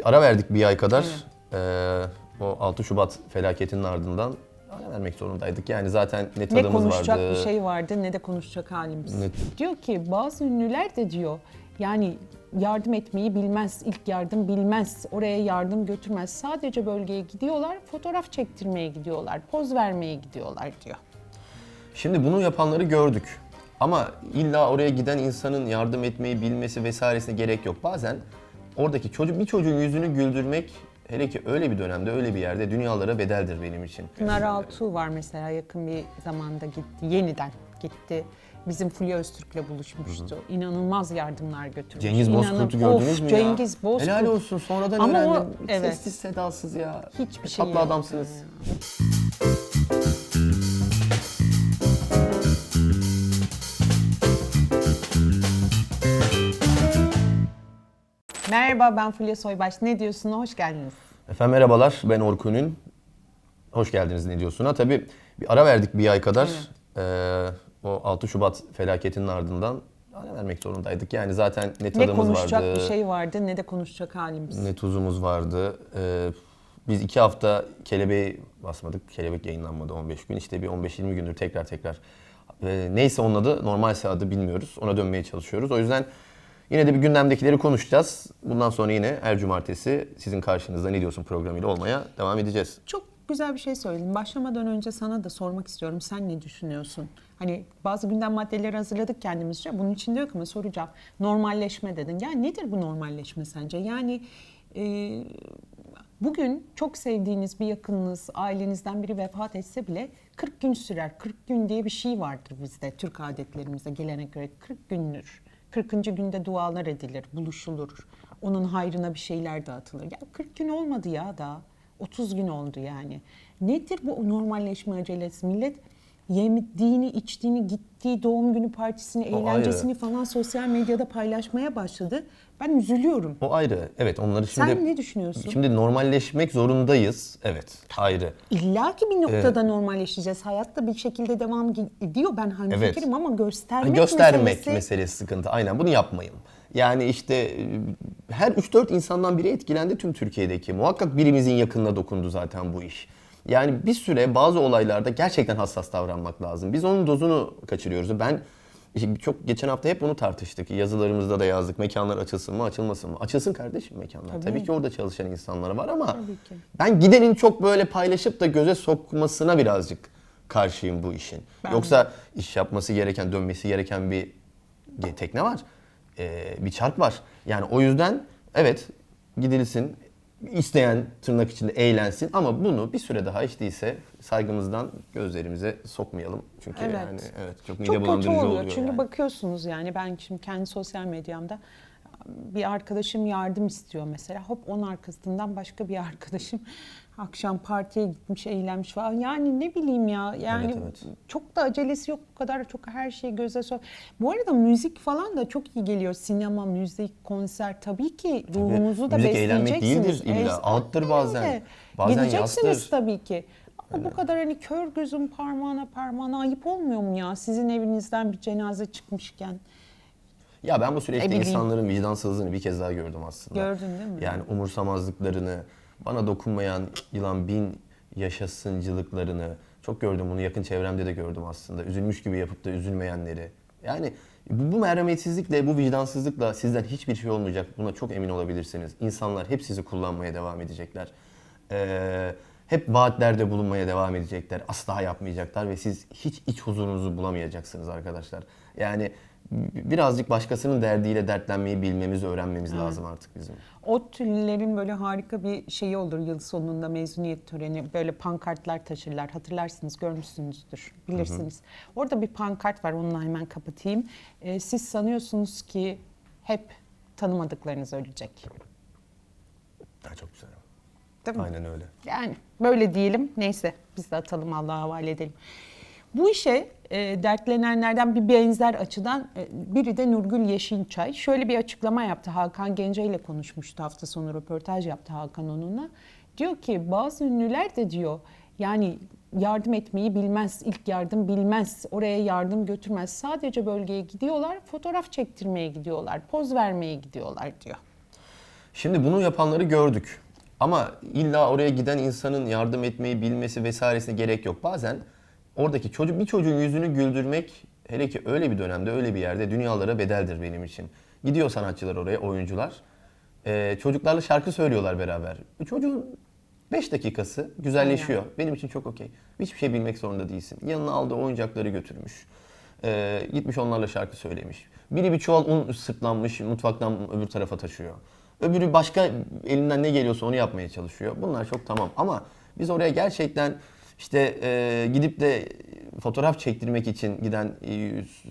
Bir ara verdik bir ay kadar. Ee, o 6 Şubat felaketinin ardından ara vermek zorundaydık. Yani zaten ne Ne tadımız konuşacak vardı. bir şey vardı ne de konuşacak halimiz. Ne- Diyor ki bazı ünlüler de diyor yani yardım etmeyi bilmez, ilk yardım bilmez, oraya yardım götürmez. Sadece bölgeye gidiyorlar, fotoğraf çektirmeye gidiyorlar, poz vermeye gidiyorlar diyor. Şimdi bunu yapanları gördük. Ama illa oraya giden insanın yardım etmeyi bilmesi vesairesine gerek yok. Bazen oradaki çocuk bir çocuğun yüzünü güldürmek hele ki öyle bir dönemde öyle bir yerde dünyalara bedeldir benim için. Pınar Altuğ var mesela yakın bir zamanda gitti, yeniden gitti. Bizim Fulya Öztürk'le buluşmuştu. İnanılmaz yardımlar götürmüş. Cengiz Bozkurt'u gördünüz Of, mü ya? Cengiz Bozkurt. Helal olsun sonradan Ama o- öğrendim. evet. Sessiz sedasız ya. Hiçbir şey Tatlı yok. adamsınız. Merhaba ben Fulya Soybaş. Ne diyorsun? Hoş geldiniz. Efendim merhabalar ben Orkun'un. Hoş geldiniz ne diyorsun'a. Tabii bir ara verdik bir ay kadar. Ee, o 6 Şubat felaketinin ardından ara vermek zorundaydık. Yani zaten ne Ne tadımız konuşacak vardı. bir şey vardı ne de konuşacak halimiz. Ne tuzumuz vardı. Ee, biz iki hafta kelebeği basmadık. Kelebek yayınlanmadı 15 gün. İşte bir 15-20 gündür tekrar tekrar. Ee, neyse onun adı, normalse adı bilmiyoruz. Ona dönmeye çalışıyoruz. O yüzden yine de bir gündemdekileri konuşacağız. Bundan sonra yine her cumartesi sizin karşınızda Ne Diyorsun programıyla olmaya devam edeceğiz. Çok güzel bir şey söyledin. Başlamadan önce sana da sormak istiyorum. Sen ne düşünüyorsun? Hani bazı gündem maddeleri hazırladık kendimizce. Bunun içinde yok ama soracağım. Normalleşme dedin. Yani nedir bu normalleşme sence? Yani e, bugün çok sevdiğiniz bir yakınınız, ailenizden biri vefat etse bile 40 gün sürer. 40 gün diye bir şey vardır bizde Türk adetlerimizde gelenek göre 40 gündür. 40. günde dualar edilir, buluşulur. Onun hayrına bir şeyler dağıtılır. Ya 40 gün olmadı ya daha. 30 gün oldu yani. Nedir bu normalleşme acelesi? Millet yemediğini, içtiğini, gittiği doğum günü partisini, O eğlencesini ayrı. falan sosyal medyada paylaşmaya başladı. Ben üzülüyorum. O ayrı. Evet onları şimdi... Sen ne düşünüyorsun? Şimdi normalleşmek zorundayız. Evet ayrı. İlla ki bir noktada normalleşeceğiz. Hayat da bir şekilde devam ediyor. Ben hani Evet. fikrim ama göstermek, göstermek meselesi... meselesi sıkıntı. Aynen bunu yapmayın. Yani işte e, her 3-4 insandan biri etkilendi tüm Türkiye'deki. Muhakkak birimizin yakınına dokundu zaten bu iş. Yani bir süre bazı olaylarda gerçekten hassas davranmak lazım. Biz onun dozunu kaçırıyoruz. Ben çok geçen hafta hep bunu tartıştık. Yazılarımızda da yazdık. Mekanlar açılsın mı, açılmasın mı? Açılsın kardeşim mekanlar. Tabii, Tabii. ki orada çalışan insanlar var ama Tabii ki. ben gidenin çok böyle paylaşıp da göze sokmasına birazcık karşıyım bu işin. Ben Yoksa iş yapması gereken, dönmesi gereken bir tekne var. Ee, bir çark var. Yani o yüzden evet gidilsin. İsteyen tırnak içinde eğlensin ama bunu bir süre daha hiç değilse saygımızdan gözlerimize sokmayalım. Çünkü Evet. yani evet çok mide Çok kötü bulandırıcı oluyor. oluyor. Çünkü yani. bakıyorsunuz yani ben şimdi kendi sosyal medyamda bir arkadaşım yardım istiyor mesela. Hop onun arkasından başka bir arkadaşım akşam partiye gitmiş, eğlenmiş falan. Yani ne bileyim ya. Yani Evet, evet. çok da acelesi yok. Bu kadar çok her şeyi göze sok. Bu arada müzik falan da çok iyi geliyor. Sinema, müzik, konser tabii ki ruhunuzu da müzik eğlenmek besleyeceksiniz. değildir illa. Ağıttır bazen. Öyle. Bazen Gideceksiniz yastır. tabii ki. Ama bu kadar hani kör gözün parmağına parmağına ayıp olmuyor mu ya? Sizin evinizden bir cenaze çıkmışken. Ya ben bu süreçte bileyim. insanların vicdansızlığını bir kez daha gördüm aslında. Gördün değil mi? Yani umursamazlıklarını, bana dokunmayan yılan bin yaşasıncılıklarını çok gördüm bunu yakın çevremde de gördüm aslında. Üzülmüş gibi yapıp da üzülmeyenleri. Yani bu, bu merhametsizlikle, bu vicdansızlıkla sizden hiçbir şey olmayacak. Buna çok emin olabilirsiniz. İnsanlar hep sizi kullanmaya devam edecekler. Ee, hep vaatlerde bulunmaya devam edecekler. Asla yapmayacaklar ve siz hiç iç huzurunuzu bulamayacaksınız arkadaşlar. Yani birazcık başkasının derdiyle dertlenmeyi bilmemiz, öğrenmemiz lazım artık bizim. O türlerin böyle harika bir şeyi olur yıl sonunda mezuniyet töreni. Böyle pankartlar taşırlar. Hatırlarsınız, görmüşsünüzdür, bilirsiniz. Orada bir pankart var, onunla hemen kapatayım. Ee, siz sanıyorsunuz ki hep tanımadıklarınız ölecek. Ha, çok güzel. Değil mi? Aynen öyle. Yani böyle diyelim. Neyse biz de atalım Allah'a havale edelim. Bu işe e, dertlenenlerden bir benzer açıdan e, biri de Nurgül Yeşilçay. Şöyle bir açıklama yaptı. Hakan Gence ile konuşmuştu hafta sonu röportaj yaptı Hakan onunla. Diyor ki bazı ünlüler de diyor yani yardım etmeyi bilmez, ilk yardım bilmez, oraya yardım götürmez. Sadece bölgeye gidiyorlar, fotoğraf çektirmeye gidiyorlar, poz vermeye gidiyorlar diyor. Şimdi bunu yapanları gördük. Ama illa oraya giden insanın yardım etmeyi bilmesi vesairesine gerek yok. Bazen oradaki çocuk bir çocuğun yüzünü güldürmek hele ki öyle bir dönemde öyle bir yerde dünyalara bedeldir benim için. Gidiyor sanatçılar oraya, oyuncular. Ee, çocuklarla şarkı söylüyorlar beraber. Bu Çocuğun 5 dakikası güzelleşiyor. Benim için çok okey. Hiçbir şey bilmek zorunda değilsin. Yanına aldığı oyuncakları götürmüş. Ee, gitmiş onlarla şarkı söylemiş. Biri bir çuval un sırtlanmış mutfaktan öbür tarafa taşıyor. Öbürü başka elinden ne geliyorsa onu yapmaya çalışıyor. Bunlar çok tamam ama biz oraya gerçekten işte e, gidip de fotoğraf çektirmek için giden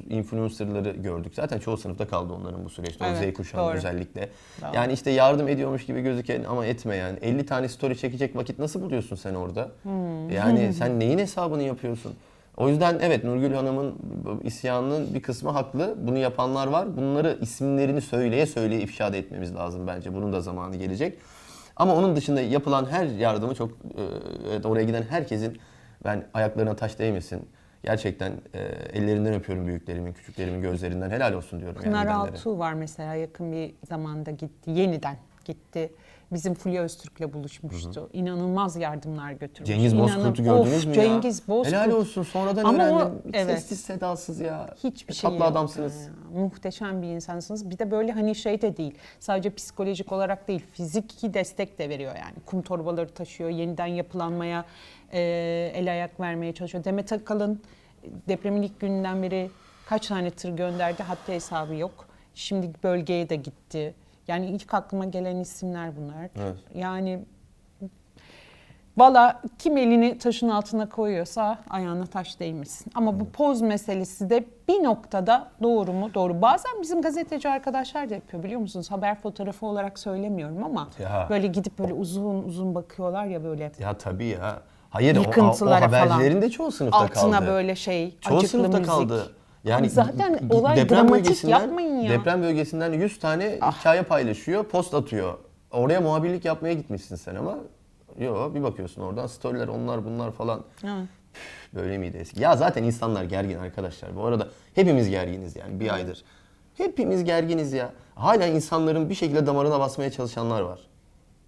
influencerları gördük. Zaten çoğu sınıfta kaldı onların bu süreçte. Evet, o Z kuşağı doğru. özellikle. Doğru. Yani işte yardım ediyormuş gibi gözüken ama etmeyen 50 tane story çekecek vakit nasıl buluyorsun sen orada? Hmm. Yani sen neyin hesabını yapıyorsun? O yüzden evet Nurgül Hanım'ın isyanının bir kısmı haklı. Bunu yapanlar var. Bunları isimlerini söyleye söyleye ifşa etmemiz lazım bence. Bunun da zamanı gelecek. Ama onun dışında yapılan her yardımı çok e, oraya giden herkesin ben ayaklarına taş değmesin. Gerçekten e, ellerinden öpüyorum büyüklerimin, küçüklerimin gözlerinden. Helal olsun diyorum. Pınar yani. Altuğ var mesela yakın bir zamanda gitti. Yeniden gitti. Bizim Fulya Öztürk'le buluşmuştu. İnanılmaz yardımlar götürmüş. Cengiz İnanın- Bozkurt'u gördünüz mü ya? Cengiz Bozkurt. Helal olsun sonradan Ama o- öğrendim. evet. Sessiz sedasız ya. Hiçbir şey Tatlı adamsınız. Ya, muhteşem bir insansınız. Bir de böyle hani şey de değil. Sadece psikolojik olarak değil, fiziki destek de veriyor yani. Kum torbaları taşıyor, yeniden yapılanmaya e, el ayak vermeye çalışıyor. Demet Akalın depremin ilk gününden beri kaç tane tır gönderdi hatta hesabı yok. Şimdi bölgeye de gitti. Yani ilk aklıma gelen isimler bunlar. Evet. Yani Valla kim elini taşın altına koyuyorsa ayağına taş değmesin. Ama bu poz meselesi de bir noktada doğru mu? Doğru. Bazen bizim gazeteci arkadaşlar da yapıyor biliyor musunuz? Haber fotoğrafı olarak söylemiyorum ama Ya. böyle gidip böyle uzun uzun bakıyorlar ya böyle. Ya tabii ya. Hayır o, o, habercilerin falan. de çoğu sınıfta Altına kaldı. böyle şey Çoğu acıklı sınıfta müzik. kaldı. Yani zaten olay deprem dramatik yapmayın ya. Ah. Deprem bölgesinden 100 tane hikaye paylaşıyor, post atıyor. Oraya muhabirlik yapmaya gitmişsin sen ama Yo bir bakıyorsun oradan storyler onlar bunlar falan. Üf, Böyle miydi eski? Ya zaten insanlar gergin arkadaşlar. Bu arada hepimiz gerginiz yani bir aydır. Hepimiz gerginiz ya. Hala insanların bir şekilde damarına basmaya çalışanlar var.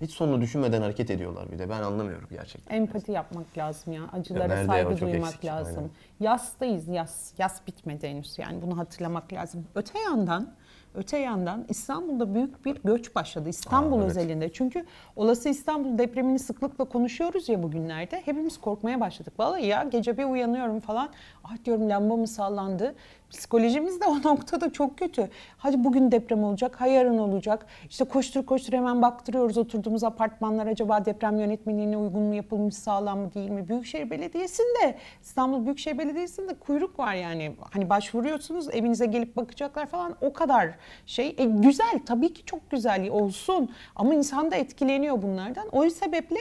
Hiç sonunu düşünmeden hareket ediyorlar bir de. Ben anlamıyorum gerçekten. Empati yapmak lazım ya. Acılara nerede saygı çok duymak eksik, lazım. aynen. Yastayız yaz. Yaz bitmedi henüz yani bunu hatırlamak lazım. Öte yandan Öte yandan İstanbul'da büyük bir göç başladı. İstanbul Aa, evet. özelinde. Çünkü olası İstanbul depremini sıklıkla konuşuyoruz ya bugünlerde. Hepimiz korkmaya başladık. Vallahi ya gece bir uyanıyorum falan. Ah diyorum lamba mı sallandı? Psikolojimiz de o noktada çok kötü. Hadi bugün deprem olacak, ha yarın olacak. İşte koştur koştur hemen baktırıyoruz oturduğumuz apartmanlar acaba deprem yönetmeliğine uygun mu yapılmış, sağlam mı değil mi? Büyükşehir Belediyesi'nde, İstanbul Büyükşehir Belediyesi'nde kuyruk var yani. Hani başvuruyorsunuz, evinize gelip bakacaklar falan o kadar şey. E, güzel tabii ki çok güzel olsun ama insan da etkileniyor bunlardan. O sebeple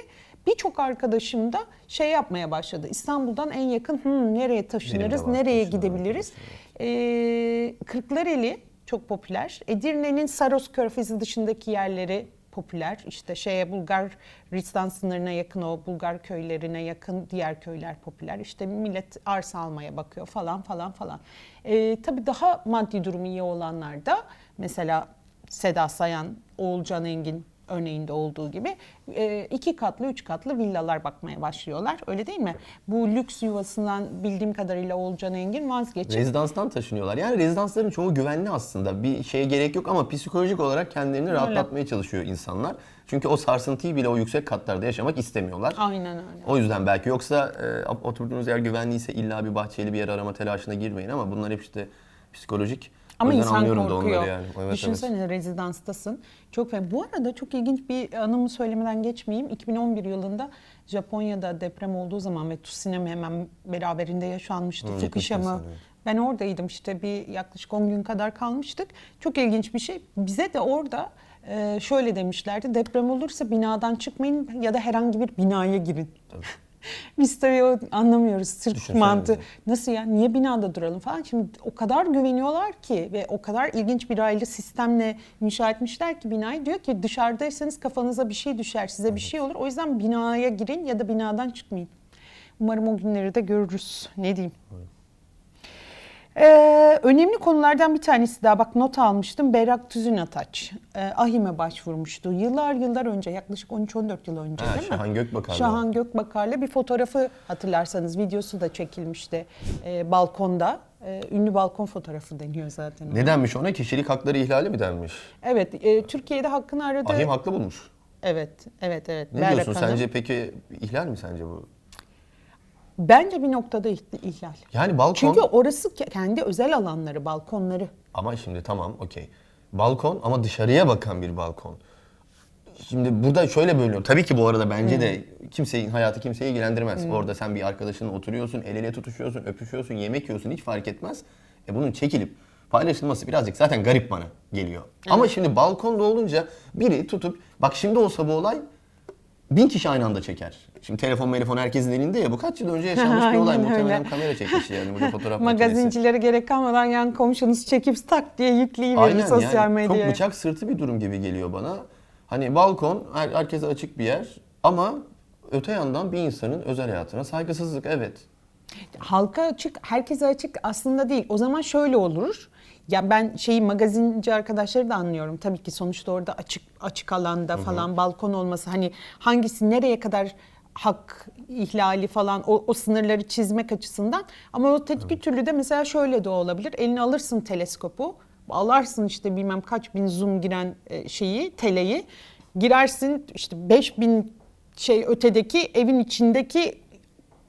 birçok arkadaşım da şey yapmaya başladı. İstanbul'dan en yakın "Hmm, nereye taşınırız, var, nereye taşınırız, gidebiliriz? Ee, Kırklareli çok popüler. Edirne'nin Saros Körfezi dışındaki yerleri popüler. İşte şeye Bulgaristan sınırına yakın o Bulgar köylerine yakın diğer köyler popüler. İşte millet arsa almaya bakıyor falan falan falan. Ee, tabii daha maddi durumu iyi olanlar da mesela Seda Sayan, Oğulcan Engin örneğinde olduğu gibi e, iki katlı, üç katlı villalar bakmaya başlıyorlar. Öyle değil mi? Bu lüks yuvasından bildiğim kadarıyla Oğulcan Engin vazgeçip Rezidanstan taşınıyorlar. Yani rezidansların çoğu güvenli aslında. Bir şeye gerek yok ama psikolojik olarak kendilerini rahatlatmaya çalışıyor insanlar. Çünkü o sarsıntıyı bile o yüksek katlarda yaşamak istemiyorlar. aynen öyle. O yüzden belki yoksa e, oturduğunuz yer güvenliyse illa bir bahçeli bir yer arama telaşına girmeyin ama bunlar hep işte psikolojik. Ama yüzden insan anlıyorum da korkuyor. onları yani. Evet, Düşünsene rezidansstasın. Çok ve bu arada çok ilginç bir anımı söylemeden geçmeyeyim. 2011 yılında Japonya'da deprem olduğu zaman ve tsunami hemen beraberinde yaşanmıştı. Hı, Fukushima. evet. Ben oradaydım işte bir yaklaşık 10 gün kadar kalmıştık. Çok ilginç bir şey. Bize de orada e, şöyle demişlerdi. Deprem olursa binadan çıkmayın ya da herhangi bir binaya girin. Biz tabii o anlamıyoruz sırf Düşünsene mantığı. bizi. Nasıl ya niye binada duralım falan. Şimdi o kadar güveniyorlar ki ve o kadar ilginç bir aile sistemle inşa etmişler ki binayı. Diyor ki dışarıdaysanız kafanıza bir şey düşer, size bir şey olur. O yüzden binaya girin ya da binadan çıkmayın. Umarım o günleri de görürüz. Ne diyeyim? Ee, önemli konulardan bir tanesi daha bak not almıştım. Berrak Tüzün Ataç e, Ahim'e başvurmuştu. Yıllar yıllar önce yaklaşık 13-14 yıl önce Ha, değil mi? Şahan Gökbakar'la. Şahan Gökbakar'la bir fotoğrafı hatırlarsanız videosu da çekilmişti e, balkonda. E, ünlü balkon fotoğrafı deniyor zaten. ona. Ne denmiş ona? Kişilik hakları ihlali mi denmiş? Evet, e, Türkiye'de hakkını aradı. Ahim haklı bulmuş. Evet, evet, evet. Ne Berrak diyorsun Hanım. sence peki ihlal mi sence bu? Bence bir noktada ihl- ihlal. Yani balkon Çünkü orası ke- kendi özel alanları, balkonları. ama şimdi tamam okey. Balkon ama dışarıya bakan bir balkon. Şimdi burada şöyle bölünüyor. Tabii ki bu arada bence de kimsenin hayatı kimseyi ilgilendirmez. Orada sen bir arkadaşınla oturuyorsun, el ele tutuşuyorsun, öpüşüyorsun, yemek yiyorsun hiç fark etmez. E bunun çekilip paylaşılması birazcık zaten garip bana geliyor. Ama şimdi balkonda olunca biri tutup bak şimdi olsa bu olay bin kişi aynı anda çeker. Şimdi telefon telefon herkesin elinde ya bu kaç yıl önce yaşanmış bir olay Aynen muhtemelen öyle. kamera çekmiş yani burada fotoğraf makinesi. Magazincilere gerek kalmadan yan komşunuz çekip tak diye yükleyiverir Aynen sosyal yani medyaya. çok bıçak sırtı bir durum gibi geliyor bana. Hani balkon her, herkese açık bir yer ama öte yandan bir insanın özel hayatına saygısızlık evet. Halka açık, herkese açık aslında değil. O zaman şöyle olur. Ya ben şeyi magazinci arkadaşları da anlıyorum. Tabii ki sonuçta orada açık açık alanda falan balkon olması hani hangisi nereye kadar hak ihlali falan o, o sınırları çizmek açısından. Ama o tek türlü de mesela şöyle de olabilir. Eline alırsın teleskopu, alarsın işte bilmem kaç bin zoom giren e, şeyi, teleyi. Girersin işte 5000 şey ötedeki evin içindeki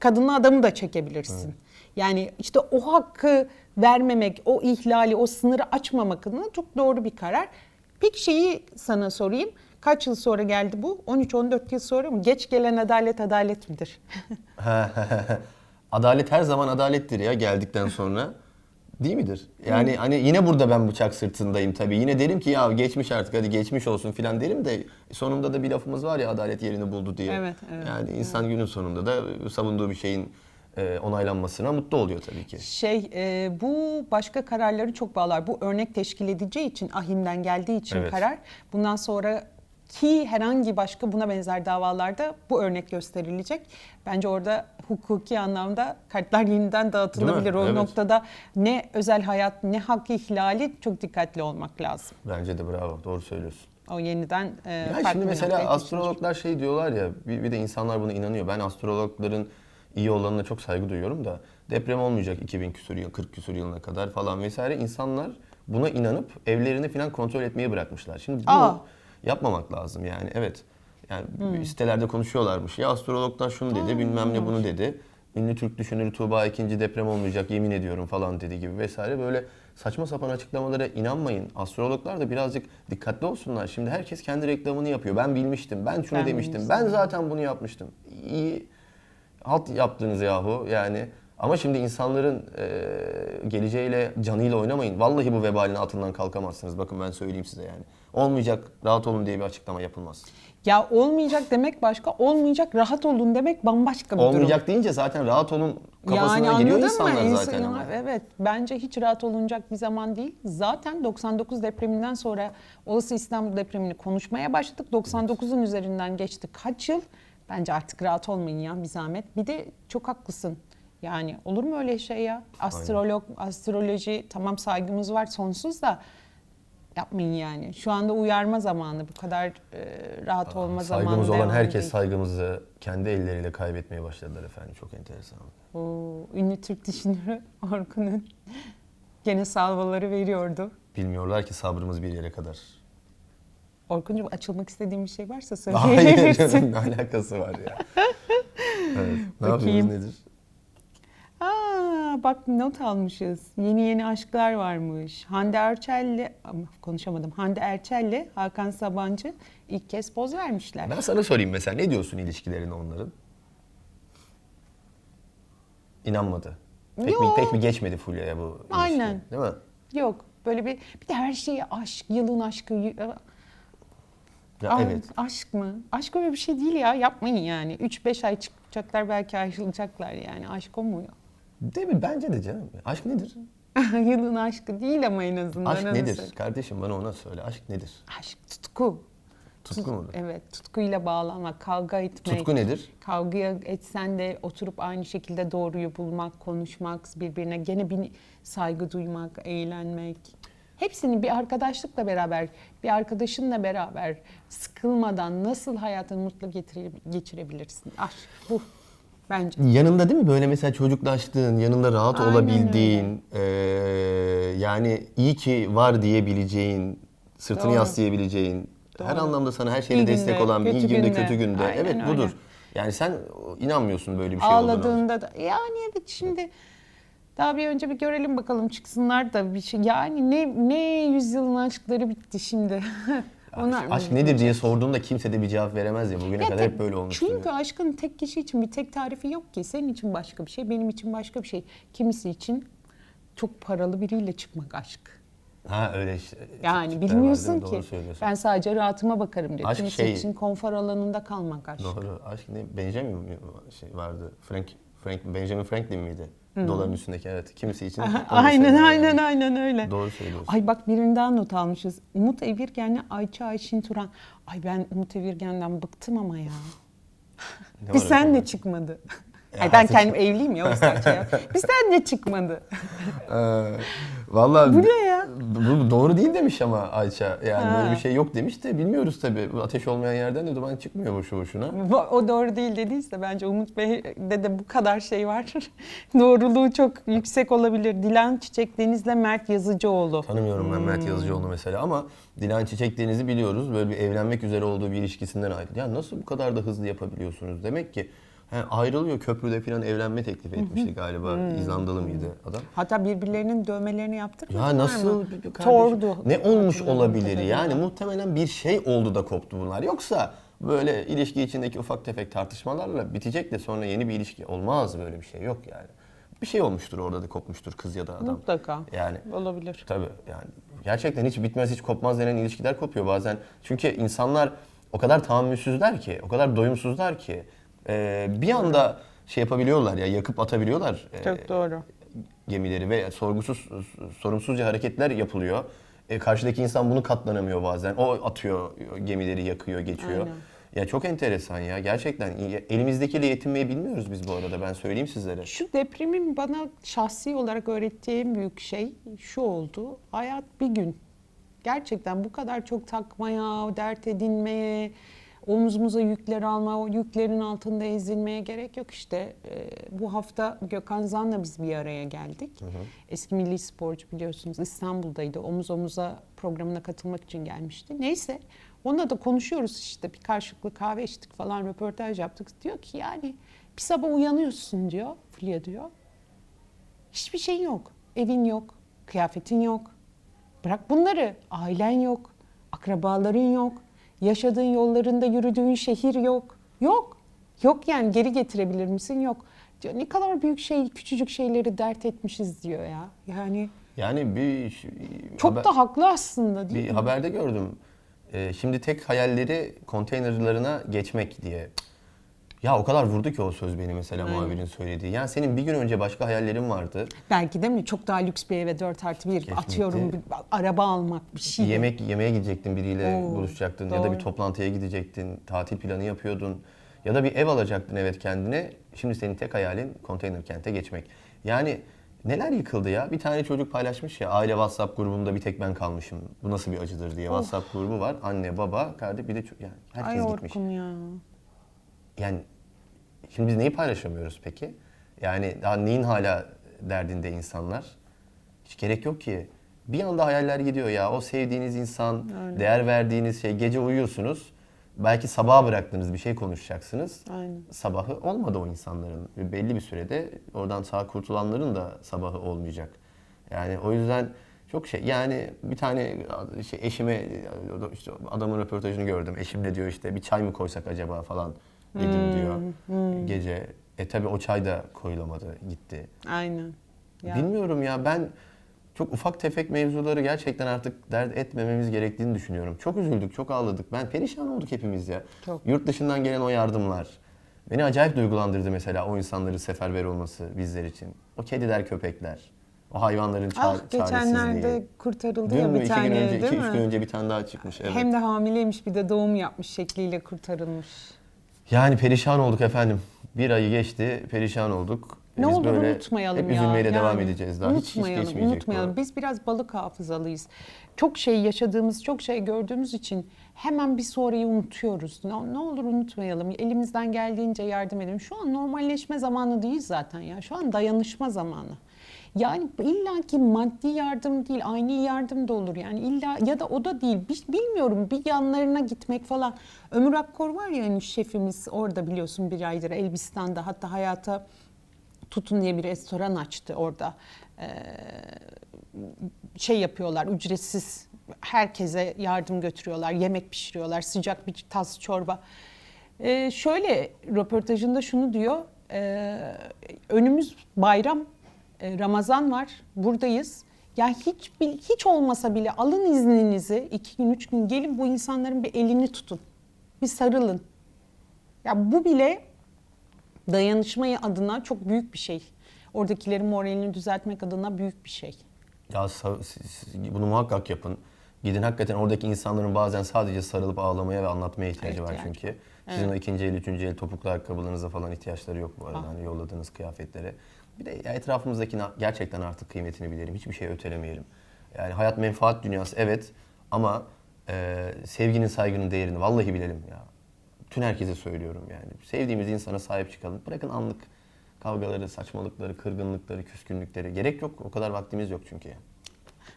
kadınla adamı da çekebilirsin. Yani işte o hakkı vermemek, o ihlali, o sınırı açmamak adına çok doğru bir karar. Peki şeyi sana sorayım. Kaç yıl sonra geldi bu? 13-14 yıl sonra mı? Geç gelen adalet adalet midir? adalet her zaman adalettir ya geldikten sonra. Değil midir? Yani hani yine burada ben bıçak sırtındayım tabii. Yine derim ki ya geçmiş artık hadi geçmiş olsun filan derim de sonunda da bir lafımız var ya adalet yerini buldu diye. Evet, evet, yani insan günün sonunda da savunduğu bir şeyin e, onaylanmasına mutlu oluyor tabii ki. Şey, e, bu başka kararları çok bağlar. Bu örnek teşkil edeceği için, ahimden geldiği için Evet. karar. Bundan sonra ki herhangi başka buna benzer davalarda bu örnek gösterilecek. Bence orada hukuki anlamda kartlar yeniden dağıtılabilir. O Evet. noktada ne özel hayat ne hak ihlali çok dikkatli olmak lazım. Bence de bravo doğru söylüyorsun. O yeniden e, Ya şimdi mesela astrologlar şey diyorlar ya bir, bir de insanlar buna inanıyor. Ben astrologların iyi olanına çok saygı duyuyorum da deprem olmayacak 2000 küsur yıl 40 küsur yılına kadar falan vesaire insanlar buna inanıp evlerini falan kontrol etmeyi bırakmışlar. Şimdi bunu Aa. Yapmamak lazım yani evet. Yani sitelerde konuşuyorlarmış. Ya astrologlar şunu dedi, bilmem ne bunu dedi. Ünlü Türk düşünürü Tuğba ikinci deprem olmayacak yemin ediyorum falan dedi gibi vesaire böyle saçma sapan açıklamalara inanmayın. Astrologlar da birazcık dikkatli olsunlar. Şimdi herkes kendi reklamını yapıyor. Ben bilmiştim, ben şunu Ben demiştim, bilmiştim. ben zaten bunu yapmıştım. İyi halt yaptınız yahu yani. Ama şimdi insanların e, geleceğiyle, canıyla oynamayın. Vallahi bu vebalin altından kalkamazsınız. Bakın ben söyleyeyim size yani. Olmayacak, rahat olun diye bir açıklama yapılmaz. Ya olmayacak demek başka, olmayacak rahat olun demek bambaşka bir durum. Olmayacak deyince zaten rahat olun kafasına yani giriyor insanlar mı? zaten. Ama. evet bence hiç rahat olunacak bir zaman değil. Zaten 99 depreminden sonra olası İstanbul depremini konuşmaya başladık. 99'un üzerinden geçti kaç yıl? Bence artık rahat olmayın ya bir zahmet. Bir de çok haklısın. Yani olur mu öyle şey ya? Astrolog, astroloji tamam saygımız var sonsuz da yapmayın yani. Şu anda uyarma zamanı. Bu kadar e, rahat olma zamanı. Saygımız olan herkes değil. saygımızı kendi elleriyle kaybetmeye başladılar efendim. Çok enteresan. O ünlü Türk düşünürü Orkun'un gene salvaları veriyordu. Bilmiyorlar ki sabrımız bir yere kadar. Orkun'cum açılmak istediğin bir şey varsa Hayır söyleyebilirsin. canım ne alakası var ya. Evet. Ne Bakayım. yapıyoruz nedir? Aa, bak not almışız. Yeni yeni aşklar varmış. Hande Erçel'le, ama konuşamadım. Hande Erçel'le Hakan Sabancı ilk kez poz vermişler. Ben sana sorayım mesela ne diyorsun ilişkilerine onların? İnanmadı. Pek mi, Yo. pek mi geçmedi Fulya'ya bu ilişki? Aynen. Değil mi? Yok böyle bir bir de her şeye aşk, yılın aşkı. y- Ya Aa, evet. Aşk mı? Aşk öyle bir şey değil ya. Yapmayın yani. 3-5 ay çıkacaklar belki ayrılacaklar yani. Aşk o mu? Değil mi? Bence de canım. Aşk nedir? Yılın aşkı değil ama en azından. Aşk nedir? söyle. Kardeşim bana ona söyle. Aşk nedir? Aşk tutku. Tutku mudur? Evet, tutkuyla bağlanmak, kavga etmek. Tutku nedir? Kavga etsen de oturup aynı şekilde doğruyu bulmak, konuşmak, birbirine gene bir saygı duymak, eğlenmek. Hepsini bir arkadaşlıkla beraber, bir arkadaşınla beraber sıkılmadan nasıl hayatını mutlu geçirebilirsin? Aşk bu bence. Yanında değil mi böyle mesela çocuklaştığın, yanında rahat Aynen olabildiğin, eee, yani iyi ki var diyebileceğin, sırtını Doğru. yaslayabileceğin, her Doğru. anlamda sana her şeyle İyi destek günde, olan, iyi kötü günde, günde. kötü günde. Aynen evet öyle. budur. Yani sen inanmıyorsun böyle bir şey olduğuna. Ağladığında da yani evet şimdi daha bir önce bir görelim bakalım çıksınlar da bir şey. Yani ne ne yüzyılın aşkları bitti şimdi. Ona- Aşk nedir diye sorduğunda kimse de bir cevap veremez ya. Bugüne Ya kadar hep böyle olmuştur. Çünkü ya. aşkın tek kişi için bir tek tarifi yok ki. Senin için başka bir şey, benim için başka bir şey. Kimisi için çok paralı biriyle çıkmak aşk. Ha öyle işte. Yani bilmiyorsun mi? ki. Ben sadece rahatıma bakarım diyor. Aşk Kimisi şey- için konfor alanında kalmak aşk. Doğru. Aşk ne? Benjamin mi şey vardı? Frank, Frank Benjamin Franklin miydi? Doların üstündeki evet. Kimisi için. aynen aynen yani. aynen öyle. Doğru söylüyorsun. Ay bak birinden not almışız. Umut Evirgen'le Ayça Ayşin Turan. Ay ben Umut Evirgen'den bıktım ama ya. Bir senle acaba? çıkmadı. Ya Ay ben kendim evliyim ya o ya. Bir senle çıkmadı. Vallahi Bu ne ya? Bu doğru değil demiş ama Ayça. Yani Ha. böyle bir şey yok demiş de bilmiyoruz tabii. Bu ateş olmayan yerden de duman çıkmıyor boşu boşuna. O doğru değil dediyse bence Umut Bey'de de bu kadar şey var. Doğruluğu çok yüksek olabilir. Dilan Çiçek Deniz'le Mert Yazıcıoğlu. Tanımıyorum ben Hmm. Mert Yazıcıoğlu mesela ama Dilan Çiçek Deniz'i biliyoruz. Böyle bir evlenmek üzere olduğu bir ilişkisinden ayrıldı. Ya nasıl bu kadar da hızlı yapabiliyorsunuz? Demek ki he, ayrılıyor köprüde falan evlenme teklifi etmişti galiba. Hmm. İzlandalı mıydı adam? Hatta birbirlerinin dövmelerini yaptırmadılar Ya nasıl bir- bir kardeşim? Tordu. Ne olmuş olabilir? Yani muhtemelen bir şey oldu da koptu bunlar. Yoksa böyle ilişki içindeki ufak tefek tartışmalarla bitecek de sonra yeni bir ilişki olmaz böyle bir şey yok yani. Bir şey olmuştur orada da kopmuştur kız ya da adam. Mutlaka. Yani Olabilir. Tabii yani gerçekten hiç bitmez hiç kopmaz denen ilişkiler kopuyor bazen. Çünkü insanlar o kadar tahammülsüzler ki, o kadar doyumsuzlar ki e, bir anda şey yapabiliyorlar ya yakıp atabiliyorlar e, Çok doğru. gemileri ve sorgusuz sorumsuzca hareketler yapılıyor. E, karşıdaki insan bunu katlanamıyor bazen. O atıyor gemileri yakıyor, geçiyor. Aynen. Ya çok enteresan ya gerçekten elimizdekiyle yetinmeyi bilmiyoruz biz bu arada ben söyleyeyim sizlere. Şu depremin bana şahsi olarak öğrettiği en büyük şey şu oldu. Hayat bir gün. Gerçekten bu kadar çok takmaya, dert edinmeye, omzumuza yükler alma, o yüklerin altında ezilmeye gerek yok işte. Ee, bu hafta Gökhan Zan'la biz bir araya geldik. Eski milli sporcu biliyorsunuz İstanbul'daydı. Omuz omuza programına katılmak için gelmişti. Neyse onunla da konuşuyoruz işte bir karşılıklı kahve içtik falan röportaj yaptık. Diyor ki yani bir sabah uyanıyorsun diyor Fulya diyor. Hiçbir şeyin yok. Evin yok, kıyafetin yok. Bırak bunları. Ailen yok, akrabaların yok, yaşadığın yollarında yürüdüğün şehir yok. Yok. Yok yani geri getirebilir misin? Yok. Diyor, ne kadar büyük şey, küçücük şeyleri dert etmişiz diyor ya. Yani Yani bir çok haber- da haklı aslında değil Bir mi? haberde gördüm. Ee, şimdi tek hayalleri konteynerlarına geçmek diye. Ya o kadar vurdu ki o söz beni mesela Aynen. muhabirin söylediği. Yani senin bir gün önce başka hayallerin vardı. Belki de mi? Çok daha lüks bir eve 4 artı 1 Kesinlikle. atıyorum bir araba almak bir şey. Yemek yemeğe gidecektin biriyle Oo, buluşacaktın ya da bir doğru. toplantıya gidecektin, tatil planı yapıyordun ya da bir ev alacaktın evet kendine. Şimdi senin tek hayalin konteyner kente geçmek. Yani neler yıkıldı ya? Bir tane çocuk paylaşmış ya aile WhatsApp grubunda bir tek ben kalmışım. Bu nasıl bir acıdır diye. WhatsApp grubu var. Anne, baba, kardeş bir de yani herkes Ay gitmiş. Orkun ya. Yani şimdi biz neyi paylaşamıyoruz peki? Yani daha neyin hala derdinde insanlar? Hiç gerek yok ki. Bir anda hayaller gidiyor ya. O sevdiğiniz insan, Öyle. değer verdiğiniz şey. Gece uyuyorsunuz. Belki sabaha bıraktığınız bir şey konuşacaksınız. Aynen. Sabahı olmadı o insanların. Belli bir sürede oradan sağ kurtulanların da sabahı olmayacak. Yani o yüzden çok şey yani bir tane şey eşime işte adamın röportajını gördüm. Eşim de diyor işte bir çay mı koysak acaba falan dedim diyor gece. E tabi o çay da koyulamadı gitti. Aynen. Ya. Bilmiyorum ya ben çok ufak tefek mevzuları gerçekten artık dert etmememiz gerektiğini düşünüyorum. Çok üzüldük, çok ağladık. Ben perişan olduk hepimiz ya. Çok. Yurt dışından gelen o yardımlar. Beni acayip duygulandırdı mesela o insanların seferber olması bizler için. O kediler, köpekler. O hayvanların ça- Ah geçenlerde kurtarıldı Dün ya bir tane gün önce, değil iki, üç mi? gün önce bir tane daha çıkmış. Evet. Hem de hamileymiş bir de doğum yapmış şekliyle kurtarılmış. Yani perişan olduk efendim. Bir ayı geçti, perişan olduk. Ne Biz olur böyle unutmayalım hep ya. üzülmeyle Yani devam edeceğiz daha. Hiç, hiç Unutmayalım, geçmeyecek unutmayalım. bu. Biz biraz balık hafızalıyız. Çok şey yaşadığımız, çok şey gördüğümüz için hemen bir sonrayı unutuyoruz. Ne, ne olur unutmayalım. Elimizden geldiğince yardım edelim. Şu an normalleşme zamanı değil zaten ya. Şu an dayanışma zamanı. Yani illaki maddi yardım değil, aynı yardım da olur. Yani illa ya da o da değil. Bi- Bilmiyorum bir yanlarına gitmek falan. Ömür Akkor var ya hani şefimiz orada biliyorsun bir aydır Elbistan'da hatta hayata Tutun diye bir restoran açtı orada. Ee, şey yapıyorlar ücretsiz herkese yardım götürüyorlar. Yemek pişiriyorlar. Sıcak bir tas çorba. Ee, şöyle röportajında şunu diyor. e, önümüz bayram, Ramazan var. Buradayız. Ya hiç hiç olmasa bile alın izninizi iki gün üç gün gelin bu insanların bir elini tutun. Bir sarılın. Ya bu bile dayanışmayı adına çok büyük bir şey. Oradakilerin moralini düzeltmek adına büyük bir şey. Ya bunu muhakkak yapın. Gidin hakikaten oradaki insanların bazen sadece sarılıp ağlamaya ve anlatmaya ihtiyacı var İhtiyacı. çünkü. Sizin o ikinci el, üçüncü el topuklu ayakkabılarınıza falan ihtiyaçları yok bu arada. Ah. Hani yolladığınız kıyafetlere. Bir de ya etrafımızdakinin gerçekten artık kıymetini bilelim. Hiçbir şey ötelemeyelim. Yani hayat menfaat dünyası evet ama e, sevginin saygının değerini vallahi bilelim ya. Bütün herkese söylüyorum yani. Sevdiğimiz insana sahip çıkalım. Bırakın anlık kavgaları, saçmalıkları, kırgınlıkları, küskünlükleri. Gerek yok. O kadar vaktimiz yok çünkü.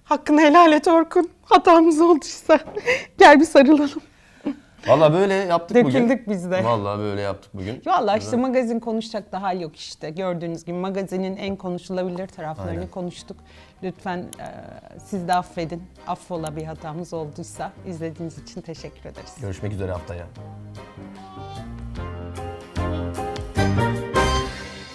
Hakkını helal et Orkun. Hatamız olduysa gel bir sarılalım. Valla böyle yaptık bugün. Döküldük biz de. Valla böyle yaptık bugün. Valla işte magazin konuşacak da hal yok işte. Gördüğünüz gibi magazinin en konuşulabilir taraflarını Aynen. konuştuk. Lütfen e, siz de affedin. Affola bir hatamız olduysa. izlediğiniz için teşekkür ederiz. Görüşmek üzere haftaya.